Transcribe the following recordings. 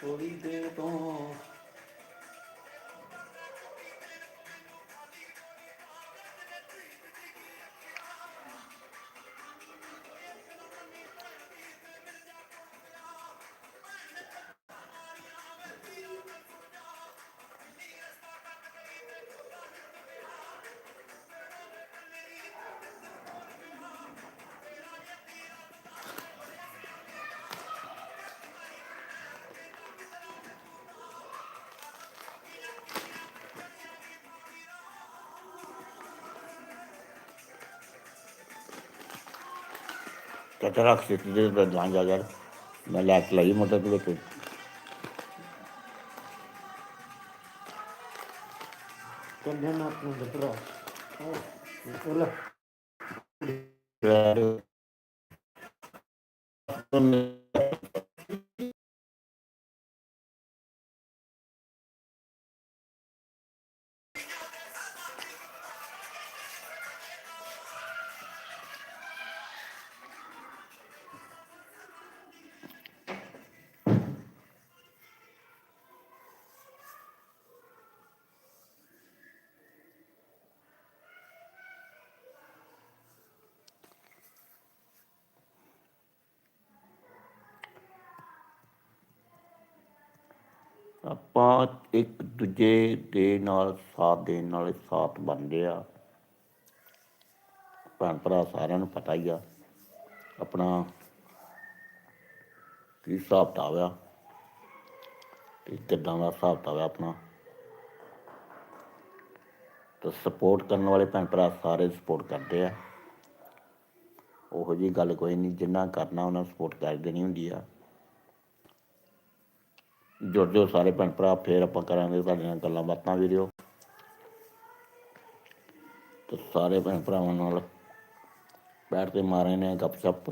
করিতে ਤੋਂ ਰੱਖ ਸਿੱਟ ਦੇ ਤੇ ਲਾਂ ਜਾ ਯਾਰ। ਮੈਂ ਲੈ ਕੇ ਲਈ ਮੋਟਰ ਦੇ ਵਿੱਚ ਕੰਨਾਂ ਨਾਲ ਆਪਾਂ ਇੱਕ ਦੂਜੇ ਦੇ ਨਾਲ ਸਾਥ ਦੇਣ ਨਾਲ ਸਾਥ ਬਣਦੇ ਆ। ਭੈਣ ਭਰਾ ਸਾਰਿਆਂ ਨੂੰ ਪਤਾ ਹੀ ਆ। ਆਪਣਾ ਕੀ ਹਿਸਾਬ ਕਿਤਾਬ ਆ ਤੇ ਕਿੱਦਾਂ ਦਾ ਹਿਸਾਬ ਕਿਤਾਬ ਆ ਆਪਣਾ। ਤਾਂ ਸਪੋਰਟ ਕਰਨ ਵਾਲੇ ਭੈਣ ਭਰਾ ਸਾਰੇ ਸਪੋਰਟ ਕਰਦੇ ਆ। ਉਹੋ ਜੀ ਗੱਲ ਕੋਈ ਨਹੀਂ, ਜਿੰਨਾ ਕਰਨਾ, ਉਹਨਾਂ ਸਪੋਰਟ ਕਰ ਦੇਣੀ ਹੁੰਦੀ ਆ। ਜੁੜ ਜਾਓ ਸਾਰੇ ਭੈਣ ਭਰਾ, ਫੇਰ ਆਪਾਂ ਕਰਾਂਗੇ ਤੁਹਾਡੇ ਨਾਲ ਗੱਲਾਂ ਬਾਤਾਂ ਵੀਡੀਓ। ਤੇ ਸਾਰੇ ਭੈਣ ਭਰਾਵਾਂ ਨਾਲ ਬੈਠ ਕੇ ਮਾਰੇ ਨੇ ਗੱਪ ਸ਼ੱਪ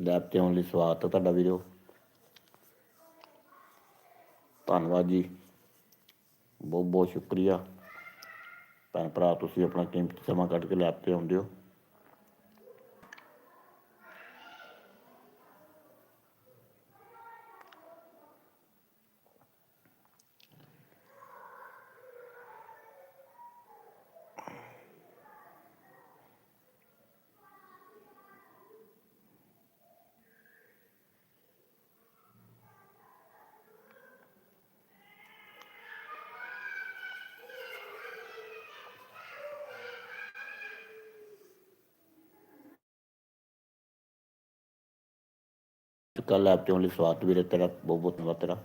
ਲੈਬ ਤੇ ਆਉਣ ਲਈ ਸਵਾਗਤ ਹੈ ਤੁਹਾਡਾ ਵੀਡੀਓ। ਧੰਨਵਾਦ ਜੀ। ਬਹੁਤ ਬਹੁਤ ਸ਼ੁਕਰੀਆ। ਭੈਣ ਭਰਾ, ਤੁਸੀਂ ਆਪਣਾ ਕੀਮਤੀ ਸਮਾਂ ਕੱਢ ਕੇ ਲੈਬ ਤੇ ਆਉਂਦੇ ਹੋ। ਕੱਲ ਲੈਬ ਤੇ ਆਉਣ ਲਈ ਸਵਾਗਤ ਵੀਰੇ ਤੇਰਾ, ਬਹੁਤ ਬਹੁਤ ਧੰਨਵਾਦ ਤੇਰਾ।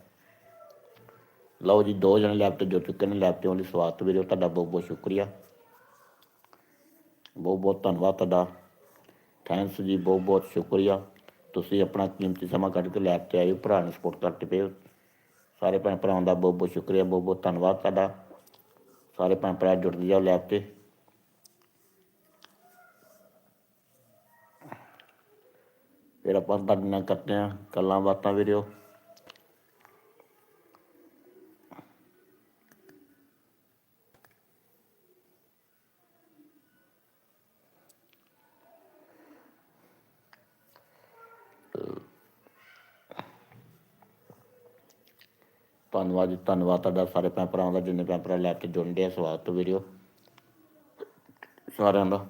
ਲਓ ਜੀ, ਦੋ ਜਣੇ ਲੈਬ ਤੇ ਜੁੜ ਚੁੱਕੇ ਨੇ ਲੈਬ ਤੇ ਆਉਣ ਲਈ ਸਵਾਗਤ ਵੀਰੇ ਤੁਹਾਡਾ ਬਹੁਤ ਬਹੁਤ ਸ਼ੁਕਰੀਆ। ਬਹੁਤ ਬਹੁਤ ਧੰਨਵਾਦ ਤੁਹਾਡਾ। ਥੈਂਕਸ ਜੀ, ਬਹੁਤ ਬਹੁਤ ਸ਼ੁਕਰੀਆ। ਤੁਸੀਂ ਆਪਣਾ ਕੀਮਤੀ ਸਮਾਂ ਕੱਢ ਕੇ ਲੈਬ ਤੇ ਆਏ ਹੋ ਭਰਾ ਨੂੰ ਸਪੋਰਟ ਕਰਕੇ ਪਏ ਹੋ ਸਾਰੇ ਭੈਣ ਭਰਾਵਾਂ ਦਾ ਬਹੁਤ ਬਹੁਤ ਸ਼ੁਕਰੀਆ, ਬਹੁਤ ਬਹੁਤ ਧੰਨਵਾਦ ਤੁਹਾਡਾ। ਸਾਰੇ ਭੈਣ ਭਰਾ ਜੁੜਦੇ ਜਾਓ ਲੈਬ ਤੇ ਫਿਰ ਆਪਾਂ ਤੁਹਾਡੇ ਨਾਲ ਕਰਦੇ ਹਾਂ ਗੱਲਾਂ ਬਾਤਾਂ ਵੀਡੀਓ ਧੰਨਵਾਦ ਜੀ, ਧੰਨਵਾਦ ਤੁਹਾਡਾ ਸਾਰੇ ਭੈਣ ਭਰਾਵਾਂ ਦਾ, ਜਿੰਨੇ ਭੈਣ ਭਰਾ ਲੈ ਕੇ ਜੁੜਦੇ ਆ ਸਵਾਗਤ ਵੀਡੀਓ ਸਾਰਿਆਂ ਦਾ।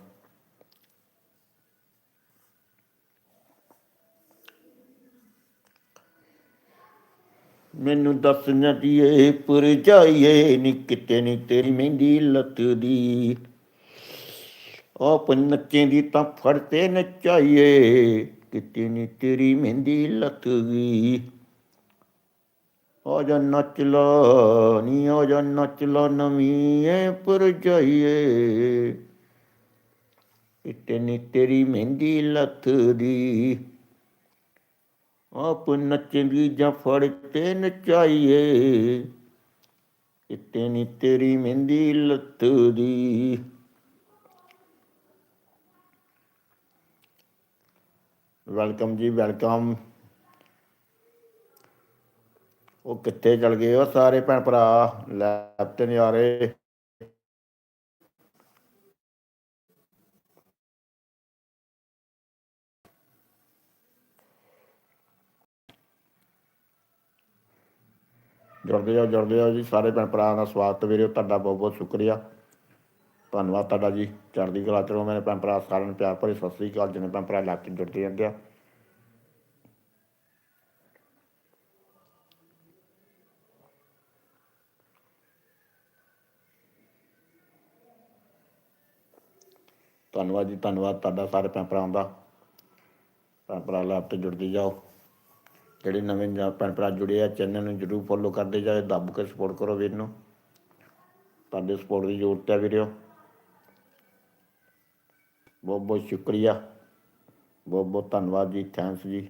ਮੈਨੂੰ ਦੱਸ ਨਾ ਦੀਏ, ਪੁਰ ਜਾਈਏ ਨੀ ਕਿਤੇ ਨੀ ਤੇਰੀ ਮਹਿੰਦੀ ਲੱਤ ਦੀ। ਆਪ ਨੱਚੇ ਦੀ ਤਾਂ ਫੜ ਤੇ ਨਚਾਈਏ, ਕਿਤੇ ਨੀ ਤੇਰੀ ਮਹਿੰਦੀ ਲੱਤ ਦੀ। ਆ ਜਾ ਨੱਚ ਲਾ, ਨੀ ਆ ਜਾ ਨੱਚ ਲਾ ਨਵੀਂ ਏ ਪੁਰ ਜਾਈਏ। ਕਿਤੇ ਨੀ ਤੇਰੀ ਮਹਿੰਦੀ ਲੱਤ ਦੀ। ਆਪ ਨੱਚਦੀ ਜਾਂ ਫੜ ਤੇ ਨਚਾਈਏ। ਕਿਤੇ ਨੀ ਤੇਰੀ ਮਹਿੰਦੀ ਲੱਤ ਦੀ ਵੈਲਕਮ ਜੀ, ਵੈਲਕਮ। ਉਹ ਕਿੱਥੇ ਚਲ ਗਏ ਉਹ ਸਾਰੇ ਭੈਣ ਭਰਾ ਲੈਬ ਤੇ ਜੁੜਦੇ ਜਾਓ ਜੁੜਦੇ ਜਾਓ ਜੀ। ਸਾਰੇ ਭੈਣ ਭਰਾ ਦਾ ਸਵਾਗਤ ਵੀਰੇ। ਤੁਹਾਡਾ ਬਹੁਤ ਬਹੁਤ ਸ਼ੁਕਰੀਆ। ਧੰਨਵਾਦ ਤੁਹਾਡਾ ਜੀ। ਚੜ੍ਹਦੀ ਕਲਾ ਚਲੋ ਮੇਰੇ ਭੈਣ ਭਰਾ। ਸਾਰਿਆਂ ਨੂੰ ਪਿਆਰ ਭਰੀ ਸਤਿ ਸ੍ਰੀ ਅਕਾਲ। ਜਿੰਨੇ ਭੈਣ ਭਰਾ ਲੱਗ ਕੇ ਜੁੜਦੇ ਜਾਂਦੇ ਆ ਧੰਨਵਾਦ ਜੀ, ਧੰਨਵਾਦ ਤੁਹਾਡਾ, ਸਾਰੇ ਭੈਣ ਭਰਾਵਾਂ ਦਾ। ਭੈਣ ਭਰਾ ਲਾਭ ਤੇ ਜੁੜਦੇ ਜਾਓ। ਜਿਹੜੇ ਨਵੇਂ ਜਾਂ ਭੈਣ ਭਰਾ ਜੁੜੇ ਆ, ਚੈਨਲ ਨੂੰ ਜਰੂਰ ਫੋਲੋ ਕਰਦੇ ਜਾਓ, ਦੱਬ ਕੇ ਸਪੋਰਟ ਕਰੋ ਵੀਰ ਨੂੰ। ਤੁਹਾਡੇ ਸਪੋਰਟ ਦੀ ਜ਼ਰੂਰਤ ਹੈ ਵੀਰਿਓ। ਬਹੁਤ ਬਹੁਤ ਸ਼ੁਕਰੀਆ। ਬਹੁਤ ਬਹੁਤ ਧੰਨਵਾਦ ਜੀ ਥੈਂਕਸ ਜੀ।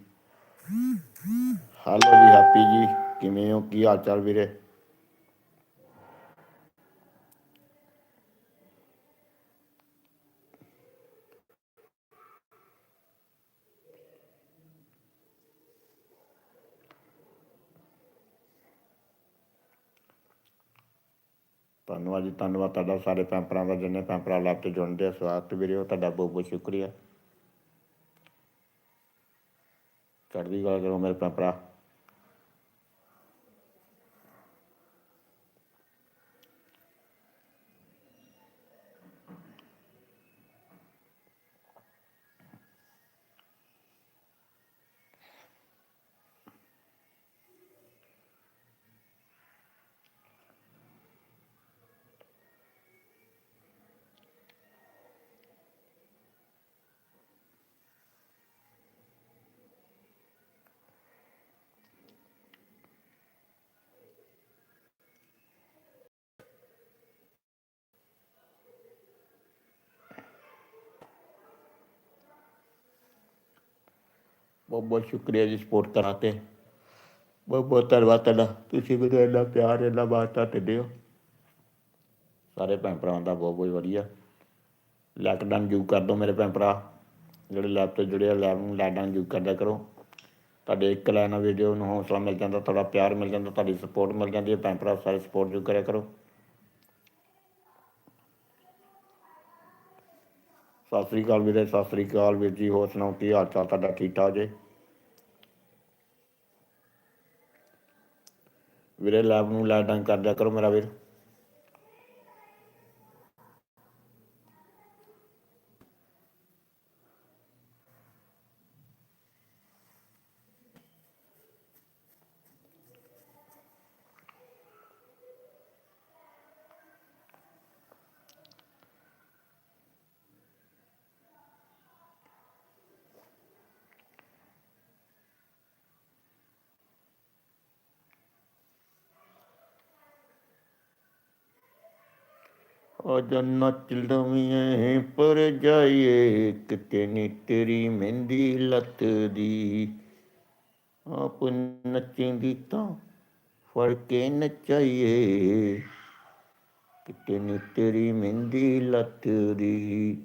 ਹੈਲੋ ਜੀ ਹੈਪੀ ਜੀ। ਕਿਵੇਂ ਹੋ? ਕੀ ਹਾਲ ਚਾਲ ਵੀਰੇ? ਧੰਨਵਾਦ ਜੀ ਧੰਨਵਾਦ, ਤੁਹਾਡਾ ਸਾਰੇ ਭੈਣ ਦਾ, ਜਿੰਨੇ ਭੈਣ ਭਰਾ ਲਾਭ ਤੇ ਜੁੜਦੇ ਆ, ਸਵਾਗਤ ਵੀਰੇ, ਤੁਹਾਡਾ ਬਹੁਤ ਬਹੁਤ ਸ਼ੁਕਰੀਆ। ਚੜ੍ਹਦੀ ਗੱਲ ਕਰੋ ਮੇਰੇ ਭੈਣ ਭਰਾ ਬਹੁਤ ਬਹੁਤ ਸ਼ੁਕਰੀਆ ਜੀ ਸਪੋਰਟ ਕਰਾਤੇ ਬਹੁਤ ਬਹੁਤ ਧੰਨਵਾਦ ਤੁਹਾਡਾ। ਤੁਸੀਂ ਮੈਨੂੰ ਇੰਨਾ ਪਿਆਰ, ਇੰਨਾ ਬਾਤਾਂ ਦਿੰਦੇ ਹੋ। ਸਾਰੇ ਭੈਣ ਭਰਾਵਾਂ ਦਾ ਬਹੁਤ ਬਹੁਤ ਵਧੀਆ। ਲਾਈਕ ਡਨ ਜੂ ਕਰ ਦਿਓ ਮੇਰੇ ਭੈਣ ਭਰਾ। ਜਿਹੜੇ ਲੈਬ ਤੋਂ ਜੁੜੇ ਆ ਲੈਬ ਨੂੰ ਲਾਈਕ ਡਨ ਜੂ ਕਰਦਿਆ ਕਰੋ। ਤੁਹਾਡੇ ਇੱਕ ਲਾਈਨ ਨਾਲ ਵੀਡੀਓ ਨੂੰ ਹੌਸਲਾ ਮਿਲ ਜਾਂਦਾ, ਤੁਹਾਡਾ ਪਿਆਰ ਮਿਲ ਜਾਂਦਾ, ਤੁਹਾਡੀ ਸਪੋਰਟ ਮਿਲ ਜਾਂਦੀ ਹੈ। ਭੈਣ ਭਰਾ, ਸਾਰੇ ਸਪੋਰਟ ਜੂ ਕਰਿਆ ਕਰੋ। ਸਤਿ ਸ੍ਰੀ ਅਕਾਲ ਵੀਰੇ, ਸਤਿ ਸ੍ਰੀ ਅਕਾਲ ਵੀਰ ਜੀ। ਹੋਰ ਸੁਣਾਓ, ਕੀ ਹਾਲ ਚਾਲ ਤੁਹਾਡਾ? ਠੀਕ ਠਾਕ ਜੇ? ਵੀਰੇ ਲੈਬ ਨੂੰ ਲਾਈਟ ਡੰਗ ਕਰ ਦਿਆ ਕਰੋ ਮੇਰਾ ਵੀਰ। ਉਹ ਜੰਨਤ ਲਵੀਏ ਪਰ ਜਾਈਏ ਕਿਤੇ ਨੀ ਤੇਰੀ ਮਹਿੰਦੀ ਲੱਤ ਦੀ। ਆਪ ਨੱਚੇਂਦੀ ਤਾਂ ਫੜ ਕੇ ਨਚਾਈਏ। ਕਿਤੇ ਨੀ ਤੇਰੀ ਮਹਿੰਦੀ ਲੱਤ ਦੀ।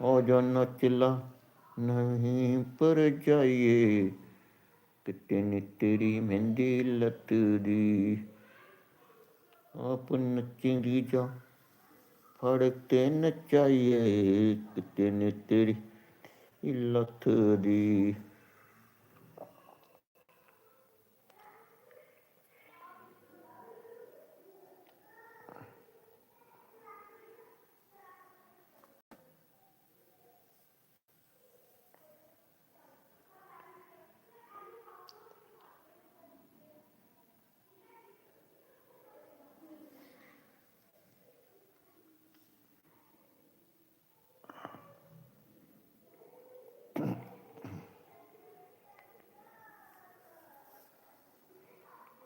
ਉਹ ਜੰਨਤ ਲਾ ਨਹੀਂ, ਪਰ ਜਾਈਏ। ਕਿਤੇ ਨੀ ਤੇਰੀ ਮਹਿੰਦੀ ਲੱਤ ਦੀ। ਆਪ ਨੱਚੀ ਦੀ ਜਾ ਫੜ ਕੇ ਨਚਾਈਏ ਕਿਤੇ ਨੀ ਤੇਰੀ ਲੱਤ ਦੀ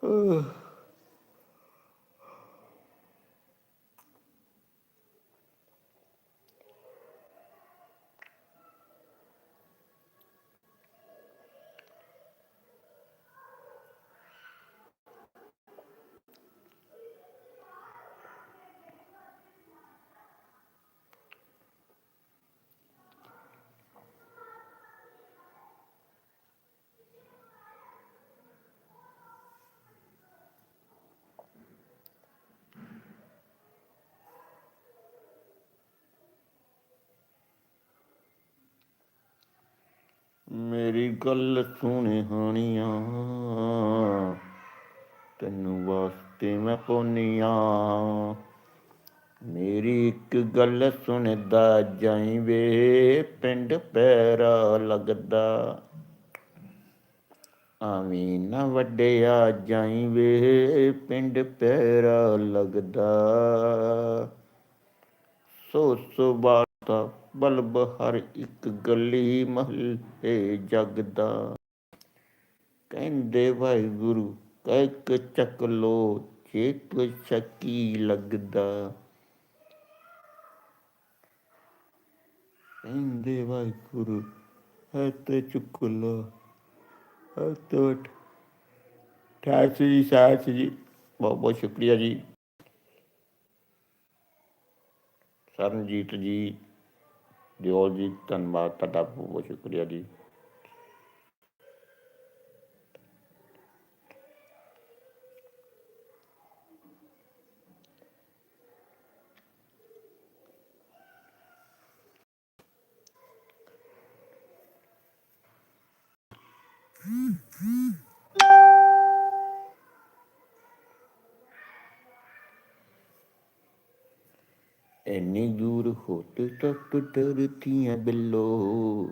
嗯。ਮੇਰੀ ਗੱਲ ਸੁਣ ਹਾਣੀਆਂ। ਤੈਨੂੰ ਵਾਸਤੇ ਮੈਂ ਪੋਨੀਆਂ ਮੇਰੀ ਇੱਕ ਗੱਲ ਸੁਣਦਾ ਜਾਈ ਵੇ, ਪਿੰਡ ਪੈਰਾ ਲੱਗਦਾ। ਆਵੀਂ ਨਾ ਵੱਡਿਆ ਜਾਈ ਵੇ, ਪਿੰਡ ਪੈਰਾ ਲੱਗਦਾ। ਸੋ ਸੋ ਬਾਤਾ ਬਲਬ ਹਰ ਇੱਕ ਗਲੀ ਮਹੱਲੇ ਜਗਦਾ। ਕਹਿੰਦੇ, ਵਾਹਿਗੁਰੂ, ਕਹਿ ਕੇ ਚੱਕ ਲੋ ਜੇ ਤੂੰ ਸ਼ੱਕੀ ਲੱਗਦਾ। ਕਹਿੰਦੇ, ਵਾਹਿਗੁਰੂ ਹੈ ਤੇ ਚੁੱਕ ਲੋ। ਹੈ ਤੇ ਠਾਕ ਜੀ ਸਾਥ ਜੀ। ਬਹੁਤ ਬਹੁਤ ਸ਼ੁਕਰੀਆ ਜੀ। ਸਰਨਜੀਤ ਜੀ ਦਿਓਲ ਜੀ ਧੰਨਵਾਦ ਤੁਹਾਡਾ ਬਹੁਤ ਬਹੁਤ ਸ਼ੁਕਰੀਆ ਜੀ ਇੰਨੀ ਦੂਰ ਹੋਤੇ ਤੱਕ ਡਰਤੀਆਂ ਬਿੱਲੋ।